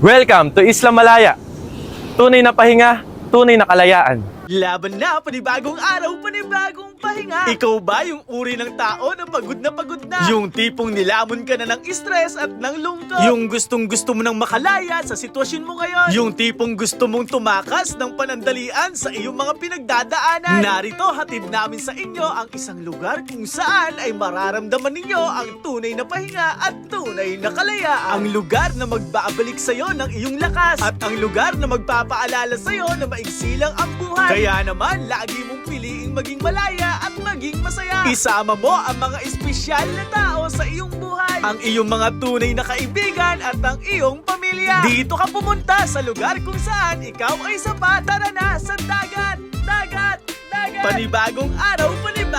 Welcome to Isla Malaya. Tunay na pahinga, tunay na kalayaan. Laban na, panibagong araw, panibagong pahinga. Ikaw ba yung uri ng tao na pagod na pagod na? Yung tipong nilamon ka na ng stress at ng lungkot? Yung gustong gusto mo nang makalaya sa sitwasyon mo ngayon? Yung tipong gusto mong tumakas ng panandalian sa iyong mga pinagdadaanan? Narito, hatid namin sa inyo ang isang lugar kung saan ay mararamdaman ninyo ang tunay na pahinga at tunay na kalayaan. Ang lugar na magbabalik sa'yo ng iyong lakas at ang lugar na magpapaalala sa'yo na maigsi lang ang buhay. Kaya naman, lagi mong piliing maging malaya at maging masaya. Isama mo ang mga espesyal na tao sa iyong buhay. Ang iyong mga tunay na kaibigan at ang iyong pamilya. Dito ka pumunta sa lugar kung saan ikaw ay sapat. Tara na sa dagat, dagat, dagat. Panibagong araw, panibagong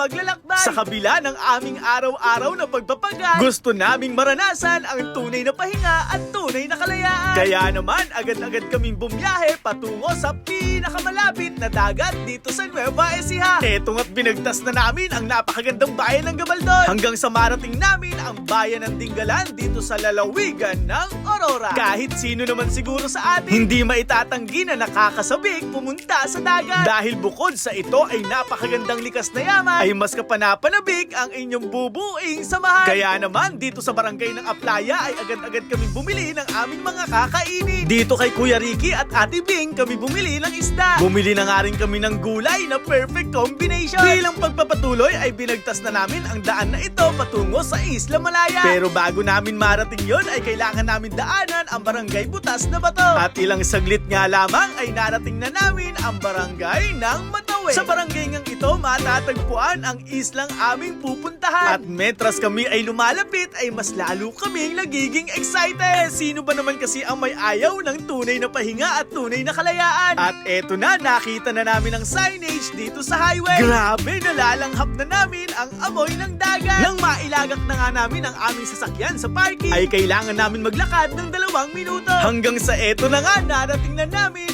paglalakbay. Sa kabila ng aming araw-araw na pagpapagal, gusto naming maranasan ang tunay na pahinga at tunay na kalayaan. Kaya naman, agad-agad kaming bumiyahe patungo sa pinakamalapit na dagat dito sa Nueva Ecija. Eto nga't binagtas na namin ang napakagandang bayan ng Gabaldon hanggang sa marating namin ang bayan ng Dinggalan dito sa lalawigan ng Aurora. Kahit sino naman siguro sa atin, hindi maitatanggi na nakakasabik pumunta sa dagat. Dahil bukod sa ito ay napakagandang likas na yaman, ay mas kapanapanabik ang inyong bubuing samahan. Kaya naman, dito sa barangay ng Aplaya ay agad-agad kami bumili ng aming mga kakainin. Dito kay Kuya Ricky at Ate Bing kami bumili ng isda. Bumili na nga rin kami ng gulay na perfect combination. Bilang pagpapatuloy ay binagtas na namin ang daan na ito patungo sa Isla Malaya. Pero bago namin marating yon ay kailangan namin daanan ang barangay Butas na Bato. At ilang saglit nga lamang ay narating na namin ang barangay ng Matawe. Sa barangay ngang ito matatagpuan ang islang aming pupuntahan. At metras kami ay lumalapit ay mas lalo kaming nagiging excited. Sino ba naman kasi ang may ayaw ng tunay na pahinga at tunay na kalayaan? At eto na, nakita na namin ang signage dito sa highway. Grabe, nalalanghap na namin ang amoy ng dagat. Nang mailagak na nga namin ang aming sasakyan sa parking, ay kailangan namin maglakad ng dalawang minuto. Hanggang sa eto na nga, narating na namin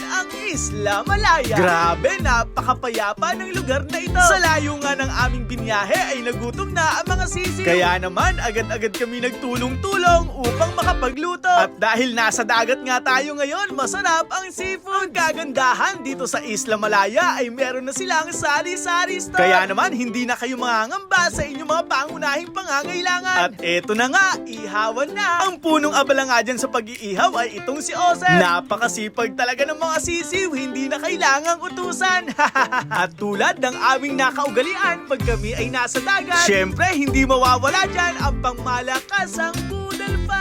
Isla Malaya. Grabe, napakapayapa ng lugar na ito. Sa layo nga ng aming binyahe ay nagutom na ang mga sisiw. Kaya naman, agad-agad kami nagtulong-tulong upang makapagluto. At dahil nasa dagat nga tayo ngayon, masarap ang seafood. Kagandahan dito sa Isla Malaya ay meron na silang sari-sari store. Kaya naman, hindi na kayo mangangamba sa inyong mga pangunahing pangangailangan. At eto na nga, ihawan na. Ang punong abala nga dyan sa pag-iihaw ay itong si Ose. Napakasipag talaga ng mga sisiw, hindi na kailangang utusan. At tulad ng aming nakaugalian pag kami ay nasa dagat, syempre hindi mawawala dyan ang pangmalakasang.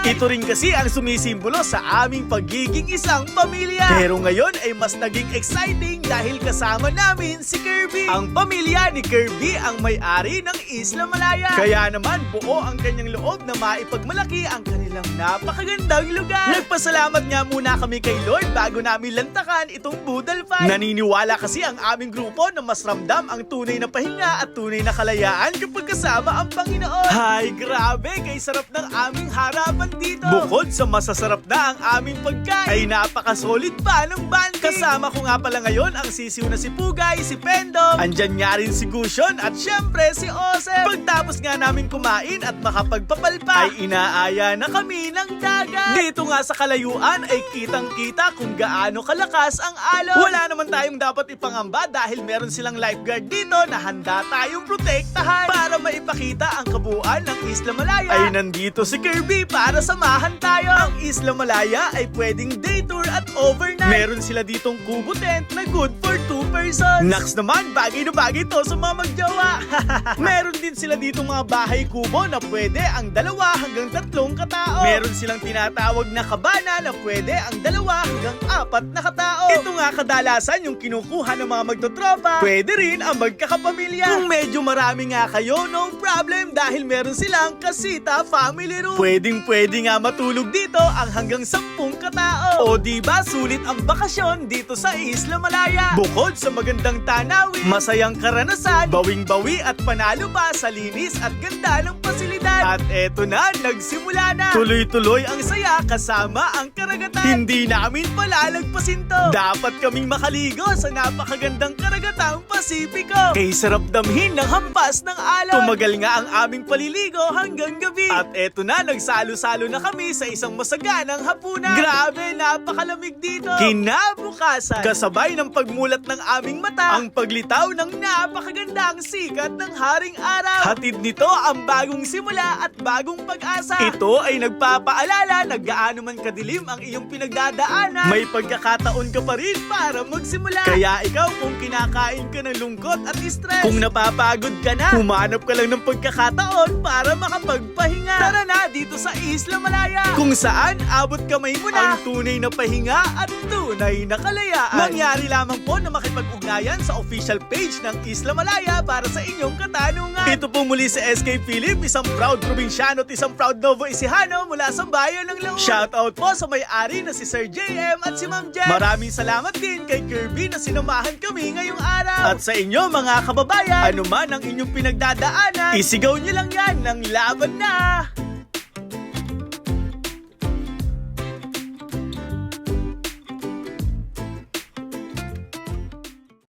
Ito rin kasi ang sumisimbolo sa aming pagiging isang pamilya. Pero ngayon ay mas naging exciting dahil kasama namin si Kirby. Ang pamilya ni Kirby ang may-ari ng Isla Malaya. Kaya naman buo ang kanyang loob na maipagmalaki ang kanilang napakagandang lugar. Nagpasalamat nga muna kami kay Lord bago namin lantakan itong Boodle Fight. Naniniwala kasi ang aming grupo na mas ramdam ang tunay na pahinga at tunay na kalayaan kapag kasama ang Panginoon. Hay, grabe! Kay sarap ng aming harapan dito. Bukod sa masasarap na ang aming pagkain, ay napaka-solid pa ng banding. Kasama ko nga pala ngayon ang sisiw na si Pugay, si Pendom, andyan nga rin si Gushon at syempre si Osem. Pagtapos nga namin kumain at makapagpapalpa, ay inaaya na kami ng dagat. Dito nga sa kalayuan ay kitang-kita kung gaano kalakas ang alon. Wala naman tayong dapat ipangamba dahil meron silang lifeguard dito na handa tayong protektahan para maipakita ang kabuuan ng Isla Malaya. Ay nandito si Kirby para samahan tayo. Ang Isla Malaya ay pwedeng day tour at overnight. Meron sila ditong kubo tent na good for two persons. Next naman, bagay na bagay to sa mga magjowa. meron din sila ditong mga bahay kubo na pwede ang dalawa hanggang tatlong katao. Meron silang tinatawag na kabana na pwede ang dalawa hanggang apat na katao. Ito nga kadalasan yung kinukuha ng mga magtotropa. Pwede rin ang magkakapamilya. Kung medyo marami nga kayo, no problem dahil meron silang kasita family room. Pwedeng pwede nga matulog dito ang hanggang sampung katao. O di ba sulit ang bakasyon dito sa Isla Malaya. Bukod sa magandang tanawin, masayang karanasan, bawing-bawi at panalo pa sa linis at ganda ng pasilidad. At eto na, nagsimula na. Tuloy-tuloy ang saya kasama ang karagatan. Hindi namin palalagpasin to. Dapat kaming makaligo sa napakagandang karagatang Pasipiko. Kay sarap damhin ng hampas ng alon. Tumagal nga ang aming paliligo hanggang gabi. At eto na, nagsama salo-salo na kami sa isang masaganang hapunan. Grabe, napakalamig dito. Kinabukasan, kasabay ng pagmulat ng aming mata, ang paglitaw ng napakagandang sikat ng haring araw. Hatid nito ang bagong simula at bagong pag-asa. Ito ay nagpapaalala na gaano man kadilim ang iyong pinagdadaanan. May pagkakataon ka pa rin para magsimula. Kaya ikaw kung kinakain ka ng lungkot at stress, kung napapagod ka na, humanap ka lang ng pagkakataon para makapagpahinga. Tara na dito sa Isla Malaya, kung saan abot kamay mo na ang tunay na pahinga at tunay na kalayaan. Mangyari lamang po na makipag-ugnayan sa official page ng Isla Malaya para sa inyong katanungan. Ito po muli si SK Philip, isang proud probinsyano at isang proud Novo Ecijano mula sa bayan ng Laon. Shoutout po sa may-ari na si Sir JM at si Ma'am Jem. Maraming salamat din kay Kirby na sinamahan kami ngayong araw. At sa inyo mga kababayan, ano man ang inyong pinagdadaanan, isigaw nyo lang yan ng laban na